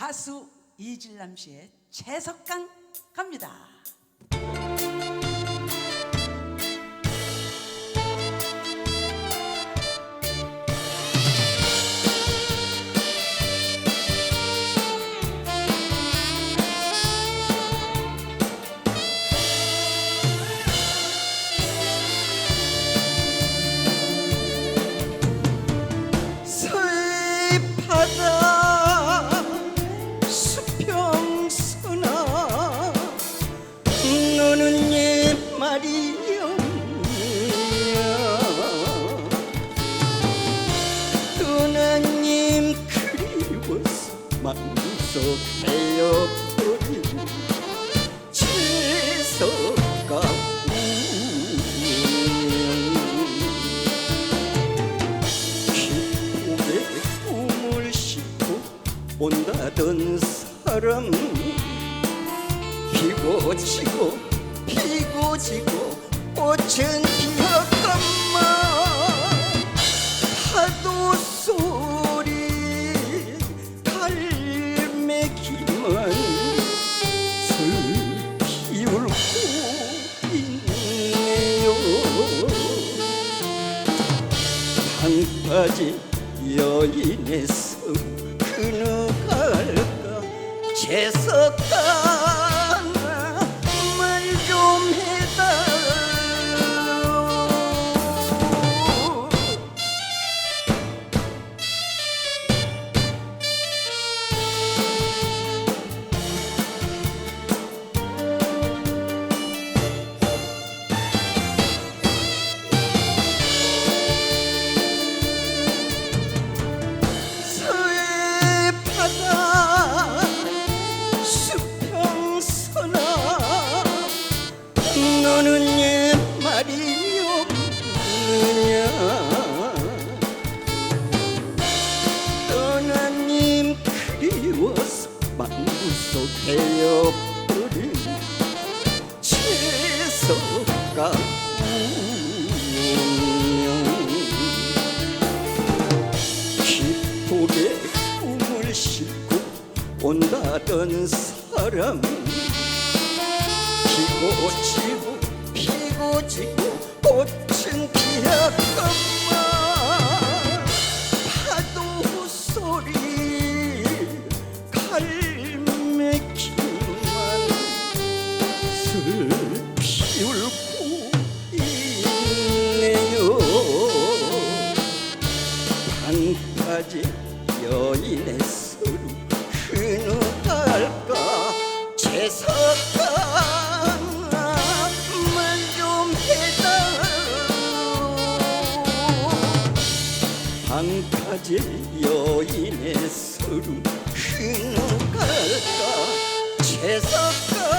가수 이질남 씨의 채석강 갑니다. 마음속 헤어버린 채석가 기쁨의 꿈을 싣고 온다던 사람. 피고 지고 피고 지고 꽃은 피었 한가지 여인의 성 그누갈까? 재석가 속 헤어버린 채석가 운명 기쁘게 꿈을 싣고 온다던 사람. 피고 지고 피고 지고 꽃은 피었건 가지 여인의 서로 흐누갈까? 재석가 말좀 해달라 한가지 여인의 서로 흐누갈까? 재석가